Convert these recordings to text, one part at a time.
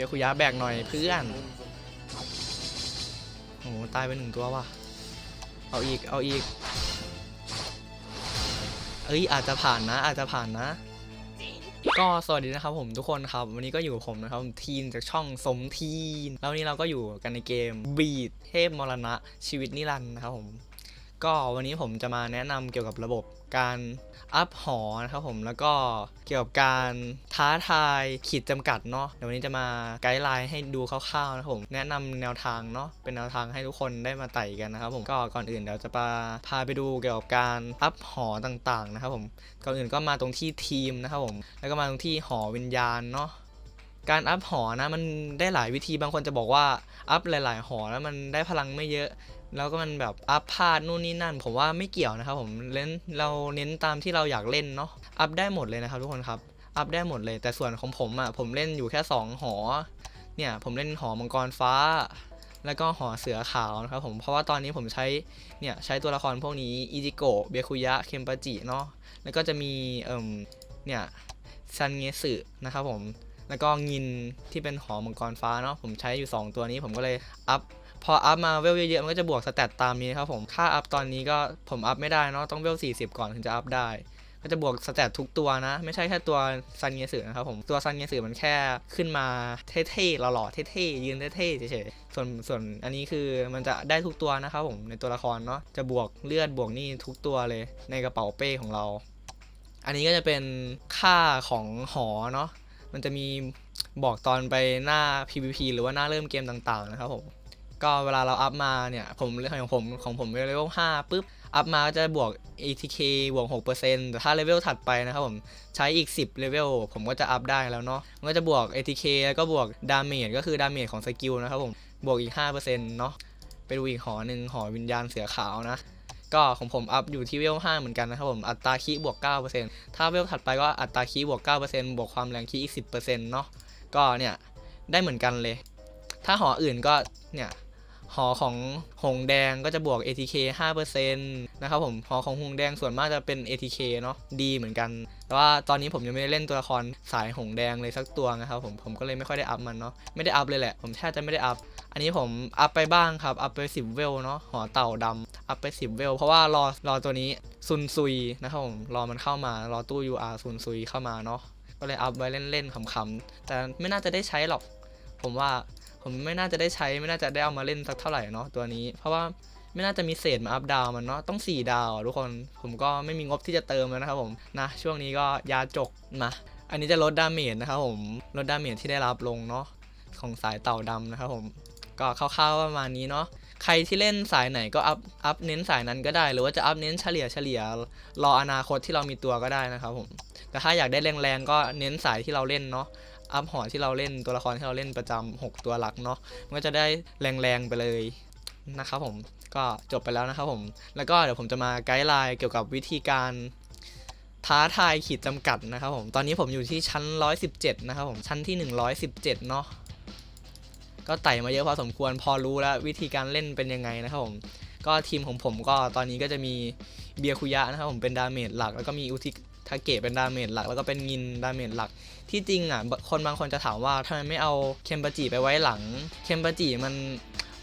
บียวคุยะแบกหน่อยเพื่อนโอ้โหตายไปหนึ่งตัวว่ะ เอาอีก เอาอีก เอ้ยอาจจะผ่านนะ อาจจะผ่านนะ ก็สวัสดีนะครับผมทุกคนครับ วันนี้ก็อยู่กับผมนะครับทีนจากช่องสมทีน แล้ววันนี้เราก็อยู่กันในเกมบีดเทพมรณะชีวิตนิรันดร์นะครับผม ก็วันนี้ผมจะมาแนะนำเกี่ยวกับระบบ การอัพหอนะครับผมแล้วก็เกี่ยวกับการท้าทายขีดจำกัดเนาะเดี๋ยววันนี้จะมาไกด์ไลน์ให้ดูคร่าวๆนะครับผมแนะนำแนวทางเนาะเป็นแนวทางให้ทุกคนได้มาไต่กันนะครับผมก็ก่อนอื่นเดี๋ยวจะพาพาไปดูเกี่ยวกับการอัพหอต่างๆนะครับผมก่อนอื่นก็มาตรงที่ทีมนะครับผมแล้วก็มาตรงที่หอวิญญาณเนาะ การอัพหอนะมันได้หลายวิธีบางคนจะบอกว่าอัพหลาย ๆ หอแล้วมันได้พลังไม่เยอะ แล้วก็มันแบบอัพพลาดนู่นนี่นั่น ผมว่าไม่เกี่ยวนะครับผมเล่นเราเน้นตามที่เราอยากเล่นเนาะอัพได้หมดเลยนะครับทุกคนครับอัพได้หมดเลย แต่ส่วนของผมอะ่ะผมเล่นอยู่แค่ 2 หอ เนี่ยผมเล่นหอมังกรฟ้า แล้วก็หอเสือขาวนะครับผมเพราะว่าตอนนี้ผมใช้เนี่ยใช้ตัวละครพวกนี้อิจิโกะเบคุยะเคมปาจิเนาะแล้วก็จะมีเอ่มเนี่ยซันเงสึนะครับผม แล้วก็งินที่เป็นหอมังกรฟ้าเนาะผมใช้อยู่ 2 ตัวนี้ผมก็เลยอัพพออัพมาเวลเยอะๆมันก็จะบวกสแตทตามนี้ครับผมค่าอัพตอนนี้ก็ผมอัพไม่ได้เนาะต้องเวล 40 ก่อนถึงจะอัพได้ ก็จะบวกสแตททุกตัวนะ ไม่ใช่แค่ตัวซันเงสือนะครับผมตัวซันเงสือมันแค่ขึ้นมาเท่ๆหล่อๆเท่ๆยืนเท่ๆเฉยๆส่วนส่วนอันนี้คือมันจะได้ทุกตัวนะครับผมในตัวละครเนาะจะบวกเลือดบวกนี่ทุกตัวเลยในกระเป๋าเป้ของเราอันนี้ก็จะเป็นค่าของหอเนาะ มันจะมีบอกตอนไปหน้า PVP หรือว่าหน้าเริ่มเกมต่างๆนะครับผมก็เวลาเราอัพมาเนี่ยผมของผมของผมเลเวล5ปุ๊บอัพมาก็จะบวก ATK บวก 6%แต่ถ้าเลเวลถัดไปนะครับผมใช้อีก 10 เลเวลผมก็จะอัพได้แล้วเนาะมันก็จะบวก ATK แล้วก็บวกดาเมจก็คือดาเมจของสกิลนะครับผมบวกอีก 5%เนาะไปดูอีกหอหนึ่งหอวิญญาณเสือขาวนะ ก็ของผมอัพอยู่ที่เวล5เหมือนกันนะครับผมอัตราคีบวก 9%ถ้าเวลถัดไปก็อัตราคีบวก 9%บวกความแรงคีอีก 10%เนาะก็เนี่ยได้เหมือนกันเลย ถ้าหออื่นก็เนี่ยหอของหงแดงก็จะบวก ATK 5%นะครับผมหอของหงแดงส่วนมากจะเป็น ATK เนาะดีเหมือนกัน แต่ว่าตอนนี้ผมยังไม่ได้เล่นตัวละครสายหงแดงเลยสักตัวนะครับผมผมก็เลยไม่ค่อยได้อัพมันเนาะไม่ได้อัพเลยแหละ ผมแทบจะไม่ได้อัพ อันนี้ผมอัพไปบ้างครับ อัพไป 10 เวลเนาะหอเต่าดำอัพไป 10 เวล เพราะว่ารอรอตัวนี้ซุนซุยนะครับผมรอมันเข้ามารอตู้ UR ซุนซุยเข้ามาเนาะก็เลยอัพไว้เล่นๆขำๆแต่ไม่น่าจะได้ใช้หรอก ผมว่าผมไม่น่าจะได้ใช้ไม่น่าจะได้เอามาเล่นสักเท่าไหร่เนาะตัวนี้ เพราะว่าไม่น่าจะมีเศษมาอัพดาวมันเนาะต้อง 4 ดาวทุกคนผมก็ไม่มีงบที่จะเติมแล้วนะครับผมนะช่วงนี้ก็ยาจกมาอันนี้จะลดดาเมจนะครับผมลดดาเมจที่ได้รับลงเนาะของสายเต่าดำนะครับผม ก็คร่าวๆประมาณนี้เนาะใครที่เล่นสายไหนก็อัพอัพเน้นสายนั้นก็ได้ หรือว่าจะอัพเน้นเฉลี่ยเฉลี่ยรออนาคตที่เรามีตัวก็ได้นะครับผมแต่ถ้าอยากได้แรงๆก็เน้นสายที่เราเล่นเนาะอัพหอที่เราเล่นตัวละครที่เราเล่นประจำ6ตัวหลักเนาะมันก็จะได้แรงๆไปเลยนะครับผมก็จบไปแล้วนะครับผมแล้วก็เดี๋ยวผมจะมาไกด์ไลน์เกี่ยวกับวิธีการท้าทายขีดจำกัดนะครับผม ตอนนี้ผมอยู่ที่ชั้น 117 นะครับผม ชั้นที่ 117 เนาะ ก็ไต่มาเยอะพอสมควรพอรู้แล้ววิธีการเล่นเป็นยังไงนะครับผมก็ทีมของผมก็ตอนนี้ก็จะมีเบียคุยะนะครับผมเป็นดาเมจหลัก แล้วก็มีอุทิทาเกะเป็นดาเมจหลัก แล้วก็เป็นงินดาเมจหลัก ที่จริงอะคนบางคนจะถามว่าทำไมไม่เอาเคมปาจิไปไว้หลังเคมปาจิมัน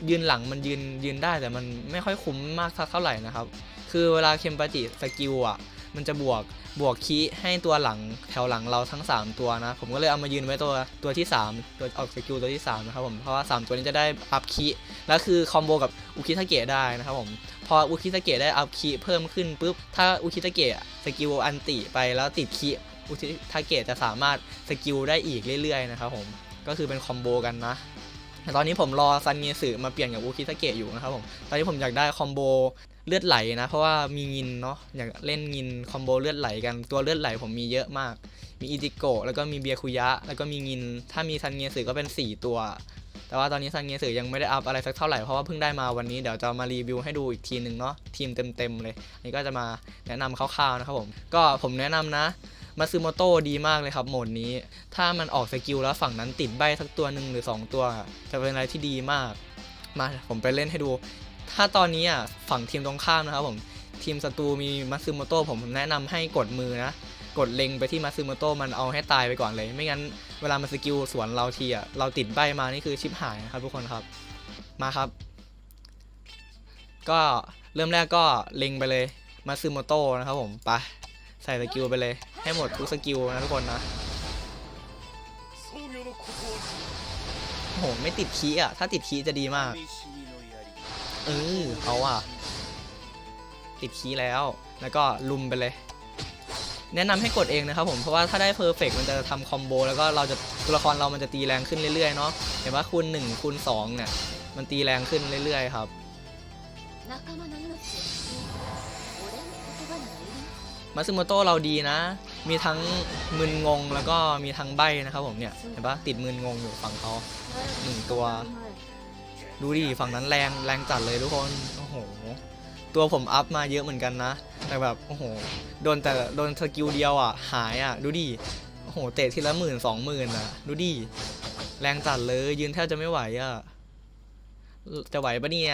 ยืนหลังมันยืนยืนได้แต่มันไม่ค่อยคุ้มมากเท่าไหร่นะครับ คือเวลาเคมปาจิสกิลอะ มันจะบวกบวกคีให้ตัวหลังแถวหลังเราทั้ง 3 ตัวนะ ผมก็เลยเอามายืนไว้ตัวตัวที่ 3 ตัวออกสกิลตัวที่3นะครับผมเพราะว่า 3 ตัวนี้จะได้อัพคีแล้วคือคอมโบกับอุคิทาเกะได้นะครับผมพออุคิทาเกะได้อัพคีเพิ่มขึ้นปุ๊บถ้าอุคิทาเกะสกิลอันติไปแล้วติดคีอุคิทาเกะจะสามารถสกิลได้อีกเรื่อยๆนะครับผมก็คือเป็นคอมโบกันนะ ตอนนี้ผมรอซันเงสึมาเปลี่ยนกับอุคิทาเกะอยู่นะครับผม ตอนนี้ผมอยากได้คอมโบเลือดไหลนะ เพราะว่ามีงินเนาะ อยากเล่นงินคอมโบเลือดไหลกัน ตัวเลือดไหลผมมีเยอะมาก มีอิจิโกะแล้วก็มีเบียคุยะ แล้วก็มีงิน ถ้ามีซันเงสึก็เป็น 4 ตัว แต่ว่าตอนนี้ซันเงสึยังไม่ได้อัพอะไรสักเท่าไหร่ เพราะว่าเพิ่งได้มาวันนี้ เดี๋ยวจะมารีวิวให้ดูอีกทีหนึ่งเนาะ ทีมเต็มๆเลยอันนี้ก็จะมาแนะนำคร่าวๆนะครับผม ก็ผมแนะนำนะ มาซึโมโต้ดีมากเลยครับโหมดนี้ ถ้ามันออกสกิลแล้วฝั่งนั้นติดใบสักตัวหนึ่งหรือ 2 ตัว จะเป็นอะไรที่ดีมาก มาผมไปเล่นให้ดู ถ้าตอนนี้อะฝั่งทีมตรงข้ามนะครับผมทีมศัตรูมีมาซึโมโต้ผมแนะนำให้กดมือนะกดเล็งไปที่มาซึโมโตะมันเอาให้ตายไปก่อนเลย ไม่งั้นเวลามันสกิลสวนเราทีอะเราติดใบมานี่คือชิปหายนะครับทุกคนครับมาครับ ก็เริ่มแรกก็เล็งไปเลยมาซึโมโตะนะครับผมไป ใส่สกิลไปเลย ให้หมดทุกสกิลนะทุกคนนะโอ้โหไม่ติดคีอะ ถ้าติดคีจะดีมาก เออเขาอะติดคีแล้ว แล้วก็ลุมไปเลย แนะนำให้กดเองนะครับผม เพราะว่าถ้าได้เพอร์เฟกมันจะทำคอมโบแล้วก็เราจะตัวละครเรามันจะตีแรงขึ้นเรื่อยๆเนาะ เห็นว่าคูณ1คูณ2เนี่ย มันตีแรงขึ้นเรื่อยๆครับ มาซึโมโตะเราดีนะ มีทั้งมึนงงแล้วก็มีทั้งใบนะครับผมเนี่ยเห็นปะติดมึนงงอยู่ฝั่งเขาหนึ่งตัว ดูดิฝั่งนั้นแรงแรงจัดเลยทุกคนโอ้โหตัวผมอัพมาเยอะเหมือนกันนะ แต่แบบโอ้โหโดนแต่โดนสกิลเดียวอะหายอะดูดิโอ้โหเตะทีละหมื่นสองหมื่นอะดูดิแรงจัดเลยยืนแทบจะไม่ไหวอะจะไหวปะเนี่ย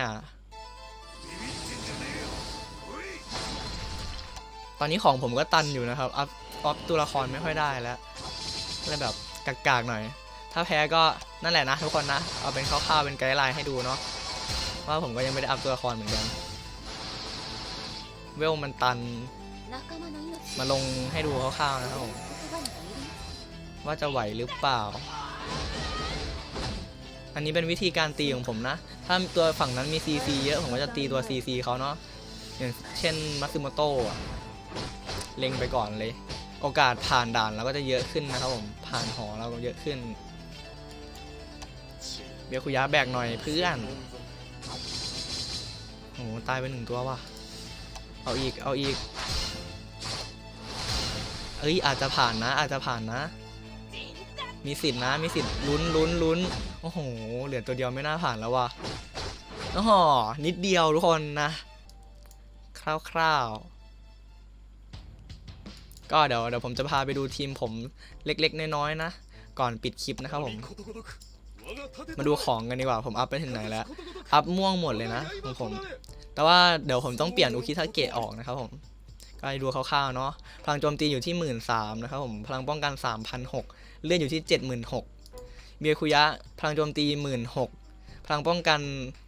ตอนนี้ของผมก็ตันอยู่นะครับ อัพออฟตัวละครไม่ค่อยได้แล้วเลยแบบกากๆหน่อย ถ้าแพ้ก็นั่นแหละนะทุกคนนะ เอาเป็นข้าวๆเป็นไกด์ไลน์ให้ดูเนาะ ว่าผมก็ยังไม่ได้อัพตัวละครเหมือนกัน เวลมันตัน มาลงให้ดูข้าวๆนะครับผม ว่าจะไหวหรือเปล่า อันนี้เป็นวิธีการตีของผมนะ ถ้าตัวฝั่งนั้นมี CC เยอะผมก็จะตีตัว CC เขาเนาะ อย่างเช่นมัตสึโมโตะ เล็งไปก่อนเลย โอกาสผ่านด่านเราก็จะเยอะขึ้นนะครับผมผ่านหอเราก็เยอะขึ้น เบียคุยะแบกหน่อยเพื่อนโอ้โหตายไปหนึ่งตัวว่ะเอาอีกเอาอีกเอ้ยอาจจะผ่านนะ อาจจะผ่านนะ มีสิทธินะมีสิทธิ์ลุ้นลุ้นลุ้นโอ้โหเหลือตัวเดียวไม่น่าผ่านแล้วว่ะอ้โหนิดเดียวทุกคนนะ คร่าวๆ ก็เดี๋ยวเดี๋ยวผมจะพาไปดูทีมผมเล็กๆ น้อยๆนะ ก่อนปิดคลิปนะครับผม มาดูของกันดีกว่า ผมอัพไปถึงไหนแล้ว อัพม่วงหมดเลยนะของผม แต่ว่าเดี๋ยวผมต้องเปลี่ยนอุคิทาเกะออกนะครับผม ก็ดูคร่าวๆเนาะ พลังโจมตีอยู่ที่หมื่นสามนะครับผม พลังป้องกันสามพันหกเลื่อนอยู่ที่เจ็ดหมื่นหกเบียคุยะ พลังโจมตีหมื่นหกพลังป้องกัน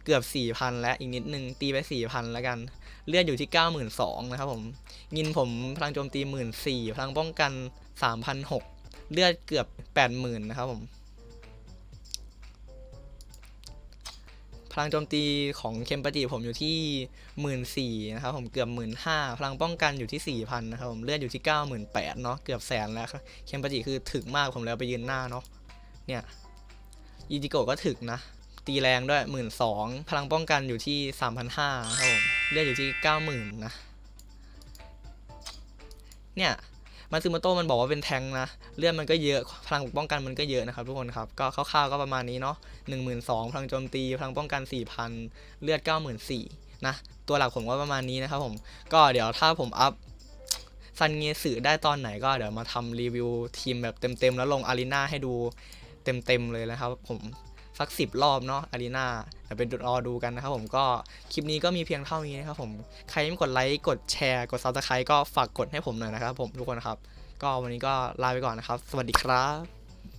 เกือบสี่พันแล้วอีกนิดนึงตีไปสี่พันแล้วกัน เลื่อนอยู่ที่เก้าหมื่นสองนะครับผมงินผมพลังโจมตีหมื่นสี่พลังป้องกันสามพันหกเลือดเกือบแปดหมื่นนะครับผมพลังโจมตีของเคมปติผมอยู่ที่หมื่นสี่นะครับผมเกือบหมื่นห้าพลังป้องกันอยู่ที่สี่พันนะครับผมเลือดอยู่ที่เก้าหมื่นแปดเนาะเกือบแสนแล้วครับเคมปติคือถึกมากผมแล้วไปยืนหน้าเนาะเนี่ยอีจิโกะก็ถึกนะ ตีแรงด้วยหมื่นสองพลังป้องกันอยู่ที่สามพันห้าครับผม เลือดอยู่ที่เก้าหมื่นนะ เนี่ยมาซึมโตมันบอกว่าเป็นแทงนะ เลือดมันก็เยอะ พลังป้องกันมันก็เยอะนะครับทุกคนครับ ก็คร่าวๆก็ประมาณนี้เนาะหนึ่งหมื่นสองพลังโจมตี พลังป้องกันสี่พันเลือดเก้าหมื่นสี่นะ ตัวหลักผมก็ประมาณนี้นะครับผม ก็เดี๋ยวถ้าผมอัพซันเงสึได้ตอนไหนก็เดี๋ยวมาทำรีวิวทีมแบบเต็มๆ แล้วลงอารีนาให้ดูเต็มๆ เลยนะครับผม สักสิบรอบเนาะอารีนาเดี๋ยวเปรอดูกันนะครับผมก็คลิปนี้ก็มีเพียงเท่านี้นะครับผมใครไม่กดไลค์กดแชร์ กดซับสไครต์ก็ฝากกดให้ผมหน่อยนะครับผมทุกคนครับ ก็วันนี้ก็ลาไปก่อนนะครับ สวัสดีครับ